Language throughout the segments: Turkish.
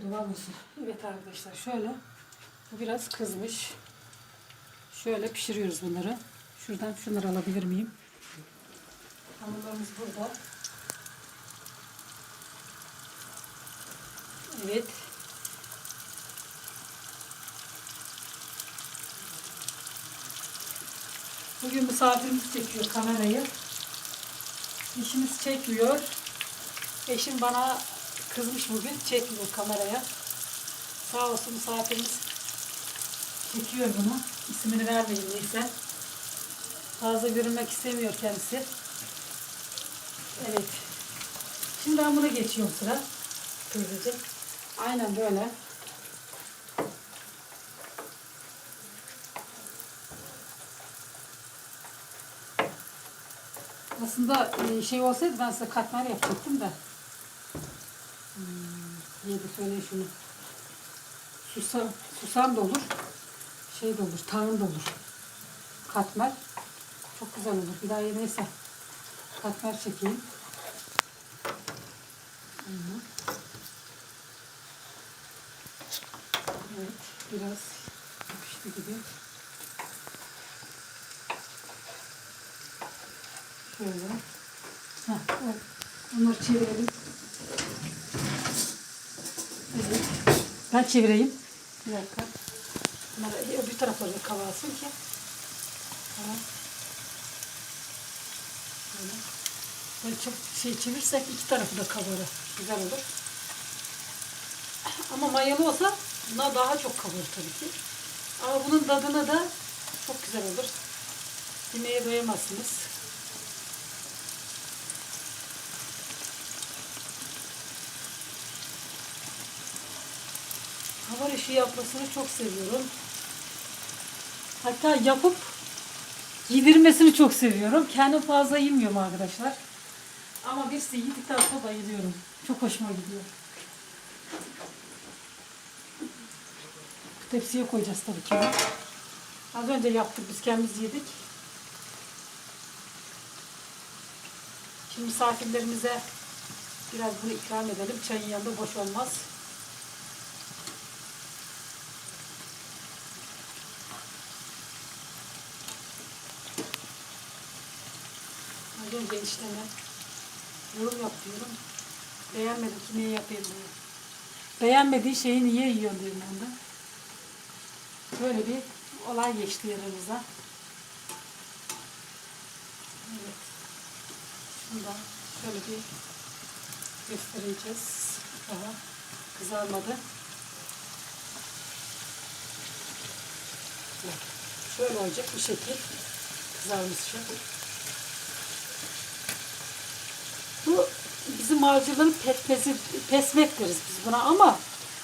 Bir duvar olsun. Evet arkadaşlar şöyle. Bu biraz kızmış. Şöyle pişiriyoruz bunları. Şuradan şunları alabilir miyim? Hamurlarımız burada. Evet. Bugün misafirimiz çekiyor kamerayı. İşimiz çekmiyor. Eşim bana kızmış bugün. Çekmiyor kameraya. Sağ olsun misafirimiz çekiyor bunu. İsmini vermeyeyim neyse. Fazla görünmek istemiyor kendisi. Evet. Şimdi ben buna geçiyorum sıra. Hızlıca. Aynen böyle. Aslında e, şey olsaydı ben size katmer yapacaktım da. Hmm, yedi söyle şunu. Susam, susam da olur. Şey de olur, tağın da olur. Katmer. Çok güzel olur. Bir daha neyse. Katmer çekeyim. Evet, biraz yapıştı gibi. Şöyle. Heh, evet. Bunları çevirelim. Evet. Ben çevireyim. Bir dakika. Bunları öbür taraflarını kavalsın ki. Tamam. Böyle. Böyle çok şey çevirsek iki tarafı da kabarır. Güzel olur. Ama mayalı olsa buna daha çok kabarır tabii ki. Ama bunun tadına da çok güzel olur. Yemeye doyamazsınız. Hamur işi yapmasını çok seviyorum. Hatta yapıp yedirmesini çok seviyorum. Kendim fazla yemiyorum arkadaşlar. Ama birisi yedikten sonra bayılıyorum. Çok hoşuma gidiyor. Tepsiye koyacağız tabii ki. Az önce yaptık biz kendimiz yedik. Şimdi misafirlerimize biraz bunu ikram edelim. Çayın yanında boş olmaz. Önce enişteme yorum yap diyorum. Beğenmedi ki niye yapayım diyor. Beğenmediği şeyi niye yiyorsun diyorum ben de. Böyle bir olay geçti yanımıza. Evet. Şunu da şöyle bir göstereceğiz. Daha kızarmadı. Şöyle olacak bir şekil kızarmış. Bu avcıların pekmezi, pesmek deriz biz buna ama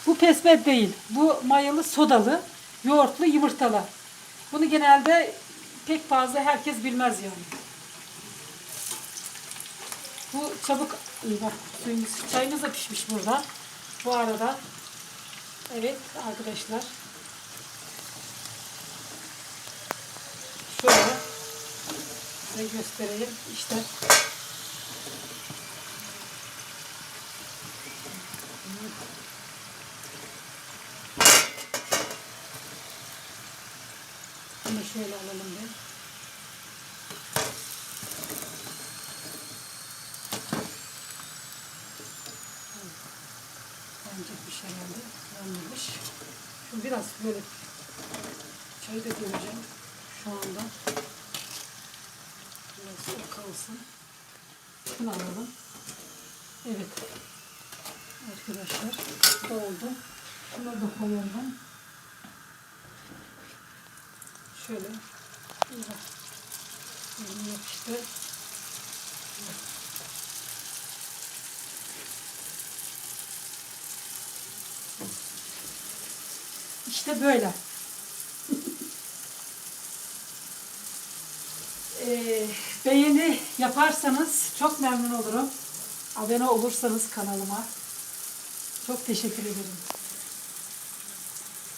bu pesmet değil. Bu mayalı sodalı, yoğurtlu, yumurtalı. Bunu genelde pek fazla herkes bilmez yani. Bu çabuk bak suyumuz, çayımız da pişmiş burada. Bu arada evet arkadaşlar şöyle size göstereyim işte Bunu şöyle alalım bir. Bence bir şey yanmamış. Şu biraz böyle çayı da göreceğim şu anda. Biraz kalsın. Şunu alalım. Evet. Arkadaşlar bu da oldu. Şunları da koyalım. Şöyle. Elini yapıştır. İşte böyle. Ee, beğeni yaparsanız çok memnun olurum. Abone olursanız kanalıma çok teşekkür ederim.